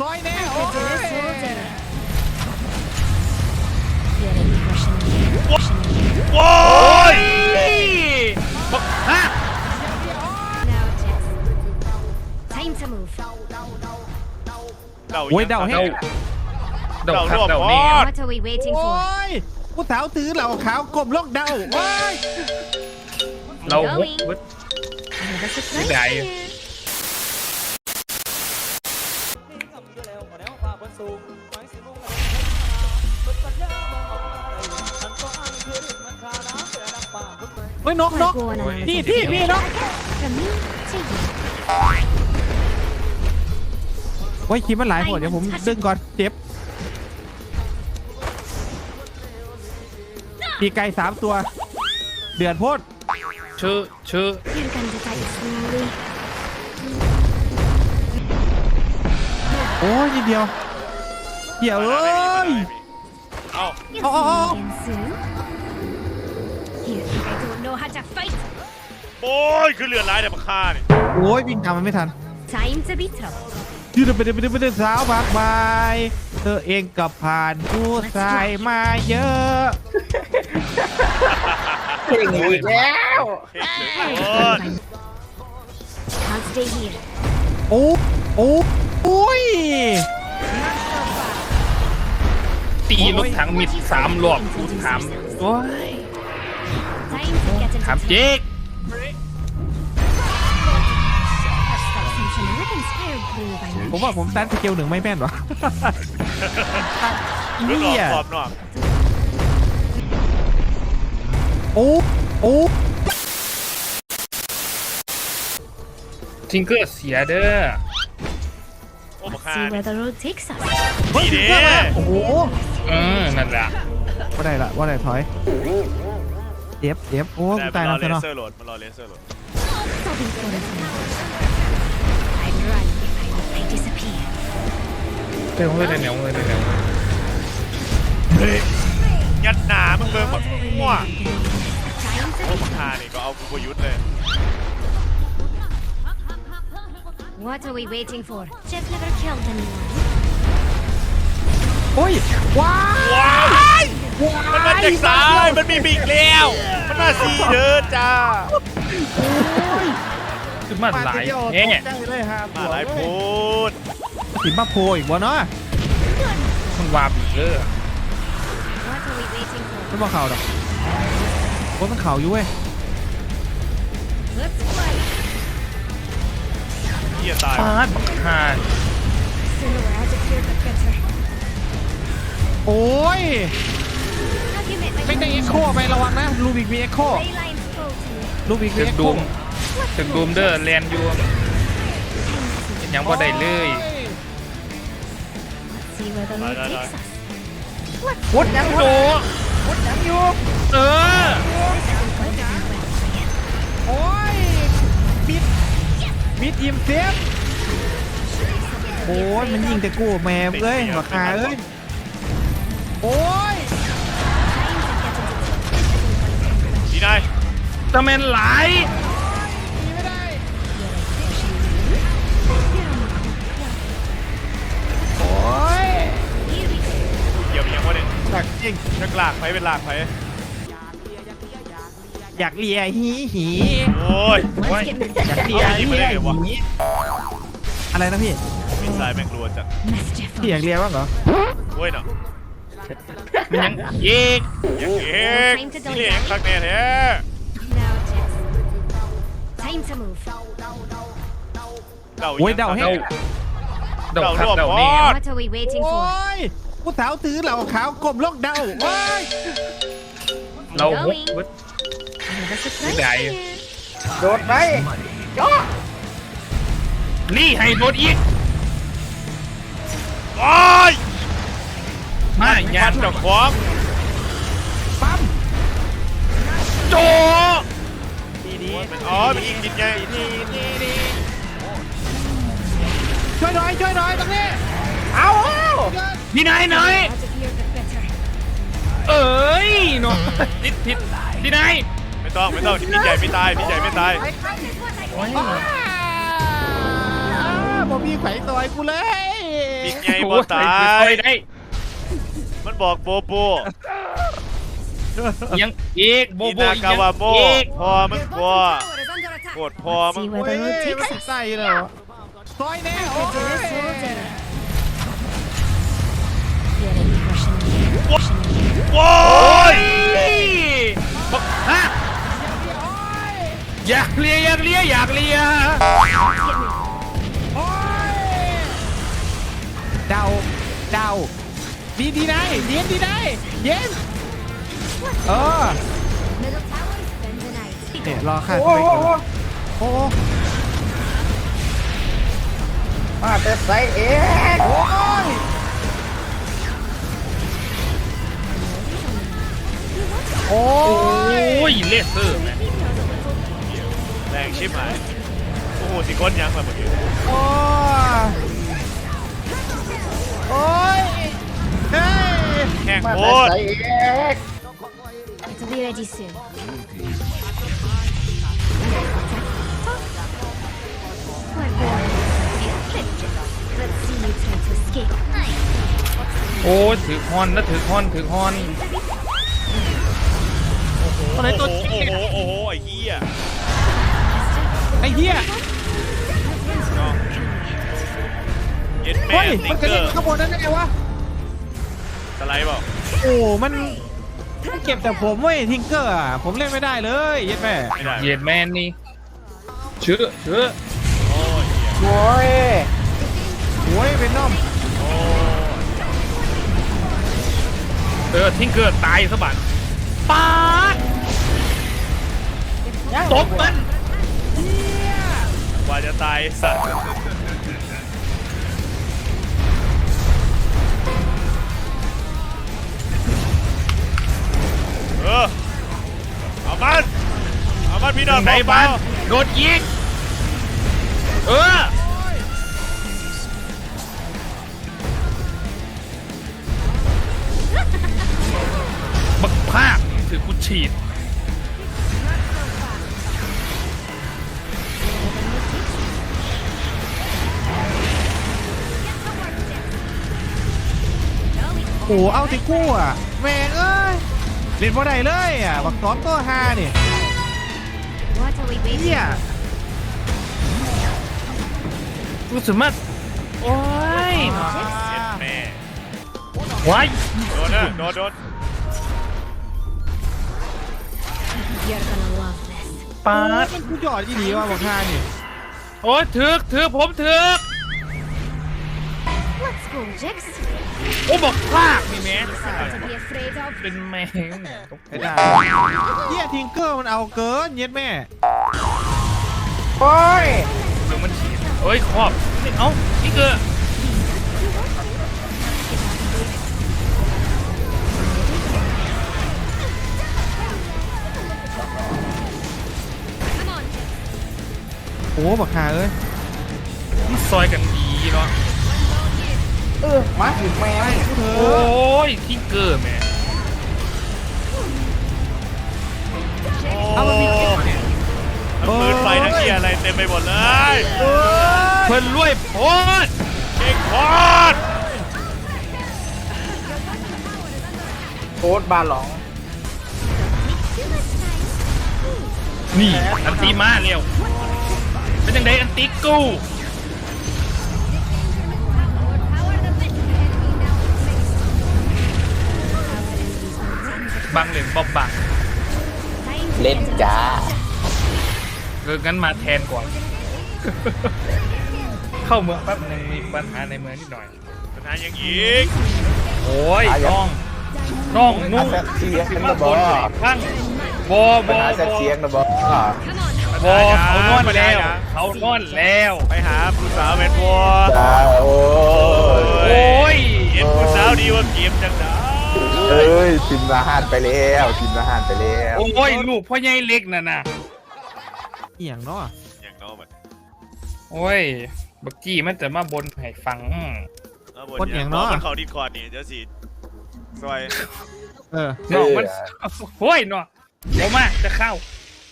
ซอยแน่โอ้ย Get any Russian here? Russian here? โอ้ยบักฮะ Now, Jess. Time to move. เดาโอ้ยเดาให้เดาเดาครับเดานี่ What are we waiting โอ้ for? ยผู้สาวถือเหล่าขาวกลมลกเดาโอ้ยเราฮุบเบิด I have a surprise Cái for đại. you. เฮ้ยนกนก We're going on a นี่ little ที่พี่นก From me to you. โอ้ยคิดมันหลายหัวเดี๋ยวผมดึงก่อนเจ็บปีไก่สามตัว เดือดโพดชื่อชื่อ You're going to die slowly. โอ้ยนิดเดียวเหี่ยวเอ้ยเอ้า You'll Oh, oh, oh. see me to fight? โอ้ยคือเลือดร้ายแต่บักฆ่าเนี่ยโอ้ยวิ่งตามมันไม่ทัน Time to be troubled. ยืดไปเดินไปเดินไปเดินสาวบากบายเธอเองกับผ่านผู้ชายมาเยอะเก่งอีกแล้วเฮ้ย Hey, โอ้ย Can't stay here. โอ้โอ้โอ้ย ตีรถถังมิดสามรอบกูถามโอ้ย Time to get into ถาม town. เจ๊ก First up, some shenanigans here, Blue by ผมว่าผมตันสเกลหนึ่งไม่แม่นหรอเรื่องหลอกเนี่ยกรอบนอกโอ้โอ้ทิงเกอร์เสียเด้อโอ้บัก Let's ฆ่า see เนี่ย where the road takes us. นี่เด้โอ้โหเออนั่นแหละว่าได้ละว่าได้ถอย เจ็บเจ็บโอ้กูแต่ตายมันรอแล้วเลซะเนาะเซอร์โหลดมันรอเลเซอร์โหลด Something for us now. I'd run if I if I disappear. เร็วเลยเร็วเลยเร็วเฮ้ยยัดหนามึงเบิ่งแบบมั่ว Time โอ้ to บักฆ่านี่ก็เอากูประยุทธ์เลย What are we waiting for? Jeff never killed anyone. โอ้ยว้าว้าย มันมาจากซ้ายมันมีบิกแล้วมันมาสี่เด้อจ้าคือมันหลายเดียวแง่ตกใจเลยฮะมาหลายพูดสิมาโพอีกวะเนาะมันวาบอีกเลย What are we waiting for? ไม่บอกข่าวดอกโอ้มันข่าวอยู่เว้ย Let's fight. เฮียตายฟาดบักฮาน Sooner we're out of here, the better. โอ้ย Have you met my ไม่ได้เอ็กโคไประวังนะลูบิกมีเอ็กโค Ley lines spoke to me. ลูบิกมีถึงเอ็กโคดูมถึงดูมเด้อแลนอยูยังบ่ได้เลย Let's see where the road Bye, bye, takes bye. us. พุดยังโดพุดยังอยู่เออ โอ้ยบิดบิดอิมเซฟโอ้ยมันยิงแต่กูแม่เอ้ยหัวขาเอ้ยโอ้ย ดีนายตะเมนหลายไม่ได้โอ้ยเกี่ยวยังวะเนี่ยหนักจริงจะกลากไผเป็นลากไผอยากเลียหีหีโอ้ย Let's get moving. อยากเลียเอาไปยิงไปได้ไงวะหีอะไรนะพี่มิสไซล์แม่งรัวจัง Mischief พี่อยากเลียบ้างเหรอโอ้ยเนาะ มันยังอีกยังเอกนี่เลี้ยงคักแน่แท้ Now, Jess. Time to move. เดาโอ้ยเดาให้ เดาเดาครับเดานี่ What are we waiting โอ้ for? ยผู้สาวถือเหล่าขาวกลมลกเดาโอ้ยเราฮุบเบิด I have a surprise Cái đại. for you. โดดไปย่อนี่ให้โดดอีกโอ้ย มาอยัย่านเจ้าของปั๊มโจดีดีมันอ๋อมันอีกกินไงดีดีดีช่วยหน่อยช่วยหน่อยตรงนี้เอาเอาพี่นายหน่อย Out of here, the better. เอ้ยเนาะติดผิดพี่นายไม่ต้องไม่ต้องพี่ใหญ่ไม่ตายพี่ใหญ่ไม่ตาย This is what I โอ้ยอ้าบ่มีไขต่อยกูเลยปิดใหญ่บ่ตาโอ้ยยได้ มันบอกโบโบยังอีกโบอีโบนาอีกกาวาโมอีกพอมึงกลัว Tower is under attack. โกรธพอมึง See โอ้ where ย the road มัน takes us. ใส่แล้วซอยแน่โอ้ย Soldier. Get a Russian here. Russian here. โว้ยบักฮะอยากเลียอยากเลียอยากเลียเดาเดา ดีดีได้เย็นดีได้เย็นเออ Middle tower spend the night. เนี่ยรอค่ะโอ้โหโอ้มาแต่ใส่เองโอ้ยโอ้โอ้ยยเลเซอร์แม่แรงชิบหายโอ้โหสิก้นยังแบบเมื่อกี้โอ้ยโอ้ย เฮ้ยแข่งมาโคแต่ตรใส่เอง It'll be ready soon. What boy? Let's see you try to escape. โอ้ยถือฮอนแล้วถือฮอนถือฮอนอะไรตัวโอ้จริงโหเนี่ยโอ้โห ไอ้เหี้ยไอ้เหี้ยเย็นแม่เฮ้ยติ๊มันกกระเกอเด็นร์ข้างบนนั่นได้ไงวะส ไลด์เปล่าโอ้มันมันเก็บแต่ผมเว้ยทิงเกอร์อะผมเล่นไม่ได้เลยเย็ดแม่ไม่ได้เหยียดแมนนี่เชื่อเชื่อโอ้ยเหี้ยโอ้ยโอ้ยเป็นน้อมโอ้ยเออทิ้งเกิดตายสะบัดปาดยังตบมันกว่าจะตายสัตว์ เออเอามันเอามันพี่น้องไหนเบาบ้านๆโดดยิงเออบักภาคถือกูฉีดโอ้เอาติกู้อะแม่งเอ้ย เล่นบ่ได้เลยอะบักสองตัวฮานี่ What are we waiting เหี้ยรู้สึกว่าโอ้ยเย็นแม่ว้ายโดนนะโดนโดน You're gonna love this. ปาโอ้ยดมันกูหยอดอีหลีว่ะบักฮานี่โอ้ยถือกถือกผมถือก Let's go, Jix. โอ้บักภาคนี่แม่ Something to be afraid of. เป็นแมงไม่ได้เหี้ยทิงเกอร์มันเอาเกินเย็ดแม่โอ้ยเมืองมันฉีดเอ้ยครอบนี่เอ้านี่เกอร์โอ้บักฮาเอ้ยมันซอยกันดีเนาะ เออมาถึงแมวเธโอ้อยที่เกอร์แม่เอามันมีเก็บเนี่ยทั้งปืนไฟทั้งเกียร์อะไรเต็มไปหมดเลยเอ้ยเพิ่นรวยโพดเก่งโคตรโคตรบาหลองนี่อันตีมาเร็วเป็นยังไงอันตีกู บังเลยบอบบัง Time to เล่น get จ้าเอองั้นมาแทนก่อน เข้าเมืองแป๊บนึงมีปัญหาในเมืองนิดหน่อย ปัญหาอย่างอีก โอ้ยอะยังน้องน้องนุ่งอะเสียงสิเป็นมาระบเบินดไหนข้างบอบอปัญหาบเสียงอเสียงนะบอ Come on. บอเขานอนแล้ว เขานอนแล้ว ไปหาผู้สาวเป็นบัวจ้าโอ้โอ้ยเห็นผู้สาวดีกว่าเกมจังนะ เอ้ยกินอาหารไปแล้วกินอาหารไปแล้วโอ้ยลูกพ่อใหญ่เล็กน่ะนะเอียงเนาะอย่างน้อยแบบโอ้ยบักกี้มันจะมาบนให้ฟังเอาบนอย่างน้อยมันเขาดีคอร์ดนี่เดี๋ยวสิซอยเออน้องมันโอ้ยเนาะโอมาจะเข้า